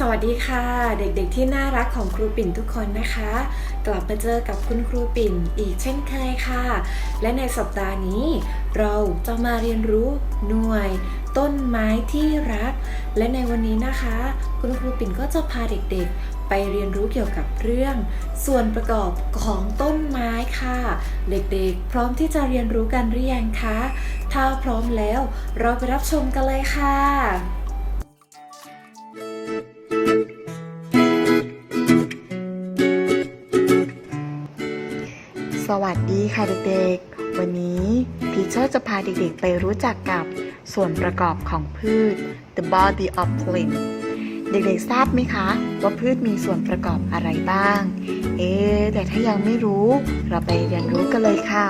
สวัสดีค่ะ เด็กๆที่น่ารักของครูปิ่นทุกคนนะคะ กลับมาเจอกับคุณครูปิ่นอีกเช่นเคยค่ะ และในสัปดาห์นี้ เราจะมาเรียนรู้หน่วย ต้นไม้ที่รัก และในวันนี้นะคะ คุณครูปิ่นก็จะพาเด็กๆ ไปเรียนรู้เกี่ยวกับเรื่อง ส่วนประกอบของต้นไม้ค่ะ เด็กๆ พร้อมที่จะเรียนรู้กันหรือยังคะถ้าพร้อมแล้ว เราไปรับชมกันเลยค่ะ สวัสดีค่ะเด็กๆ วันนี้พีเชอร์จะพาเด็กๆไปรู้จักกับส่วนประกอบของพืช the body of plant เด็กๆทราบไหมคะ ว่าพืชมีส่วนประกอบอะไรบ้าง เอ๊แต่ถ้ายังไม่รู้ เราไปเรียนรู้กันเลยค่ะ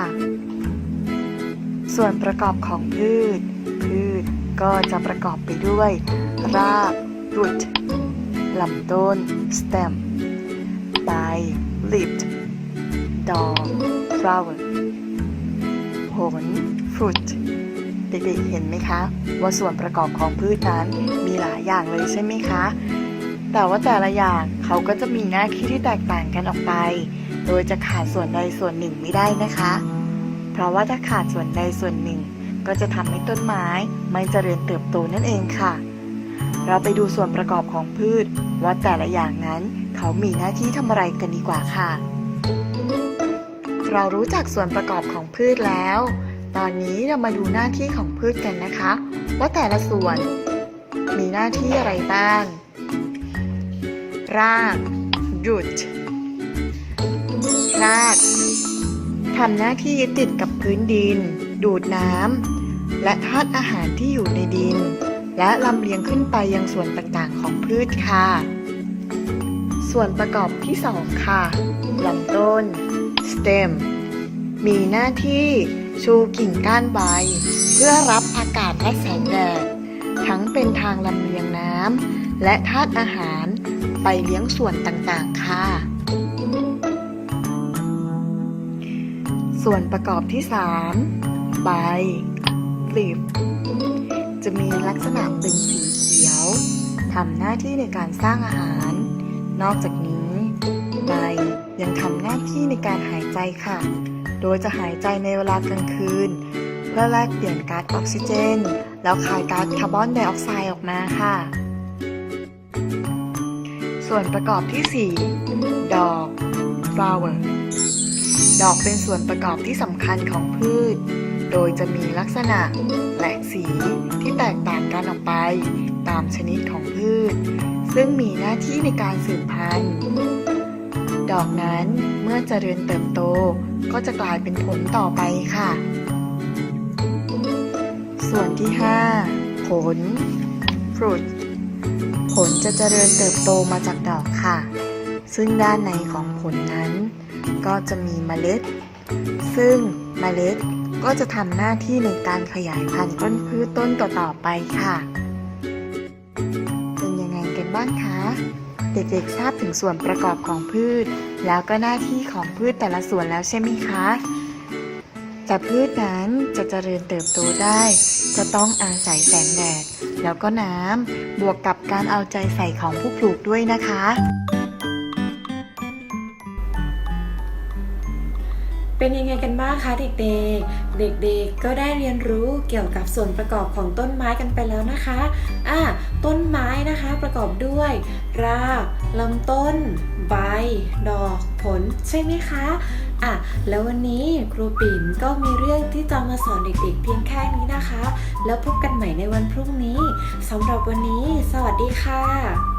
ส่วนประกอบของพืช พืชก็จะประกอบไปด้วย ราก root ลำต้น stem ใบ leaf ดอก flower ผล fruit เด็กๆเห็นไหมคะ ว่าส่วนประกอบของพืชนั้นมีหลายอย่างเลยใช่ไหมคะ แต่ว่าแต่ละอย่างเขาก็จะมีหน้าที่ที่แตกต่างกันออกไป โดยจะขาดส่วนใดส่วนหนึ่งไม่ได้นะคะ เพราะว่าถ้าขาดส่วนใดส่วนหนึ่ง ก็จะทำให้ต้นไม้ไม่เจริญเติบโตนั่นเองค่ะ เราไปดูส่วนประกอบของพืช ว่าแต่ละอย่างนั้นเขามีหน้าที่ทำอะไรกันดีกว่าค่ะ เรารู้จักส่วนประกอบของพืชแล้ว ตอนนี้เรามาดูหน้าที่ของพืชกันนะคะ ว่าแต่ละส่วน มีหน้าที่อะไรบ้าง ราก root รากทำหน้าที่ยึดติดกับพื้นดิน ดูดน้ำและธาตุอาหารที่อยู่ในดิน และลำเลียงขึ้นไปยังส่วนต่างๆของพืชค่ะ ส่วนประกอบที่สองค่ะลำต้น stem มีหน้าที่ชูกิ่งก้านใบ เพื่อรับอากาศและแสงแดด ทั้งเป็นทางลำเลียงน้ำและธาตุอาหารไปเลี้ยงส่วนต่างๆ ค่ะ ส่วนประกอบที่ 3 ใบ leaf จะมีลักษณะเป็นสีเขียวทำหน้าที่ในการสร้างอาหาร นอกจากนี้ใบ ยังทำหน้าที่ในการหายใจค่ะ โดยจะหายใจในเวลากลางคืน เพื่อแลกเปลี่ยนก๊าซออกซิเจน แล้วคายก๊าซคาร์บอนไดออกไซด์ออกมาค่ะ ส่วนประกอบที่ 4 ดอก flower ดอกเป็นส่วนประกอบที่สำคัญของพืช โดยจะมีลักษณะและสีที่แตกต่างกันออกไป ตามชนิดของพืช ซึ่งมีหน้าที่ในการสืบพันธุ์ ดอกนั้นเมื่อเจริญเติบโตก็จะกลายเป็นผลต่อไปค่ะ ส่วนที่ 5 ผล fruit ผลจะเจริญเติบโตมาจากดอกค่ะ ซึ่งด้านในของผลนั้น ก็จะมีเมล็ด ซึ่งเมล็ดก็จะทำหน้าที่ในการขยายพันธุ์ต้นพืชต้นต่อๆไปค่ะ เป็นยังไงกันบ้างคะ เด็กๆทราบถึงส่วนประกอบของพืช แล้วก็หน้าที่ของพืชแต่ละส่วนแล้วใช่ไหมคะ แต่พืชนั้นจะเจริญเติบโตได้ก็ต้องอาศัยแสงแดด แล้วก็น้ำบวกกับการเอาใจใส่ของผู้ปลูกด้วยนะคะ เป็นยังไงกันบ้างคะเด็กๆ เด็กๆ ก็ได้เรียนรู้เกี่ยวกับส่วนประกอบของต้นไม้กันไปแล้วนะคะอะต้นไม้นะคะประกอบด้วย รากลำต้น ใบ ดอก ผล ใช่ไหมคะอะแล้ววันนี้ครูปิ่นก็มีเรื่องที่จะมาสอนเด็กๆ เพียงแค่นี้นะคะ แล้วพบกันใหม่ในวันพรุ่งนี้สำหรับวันนี้ สวัสดีค่ะ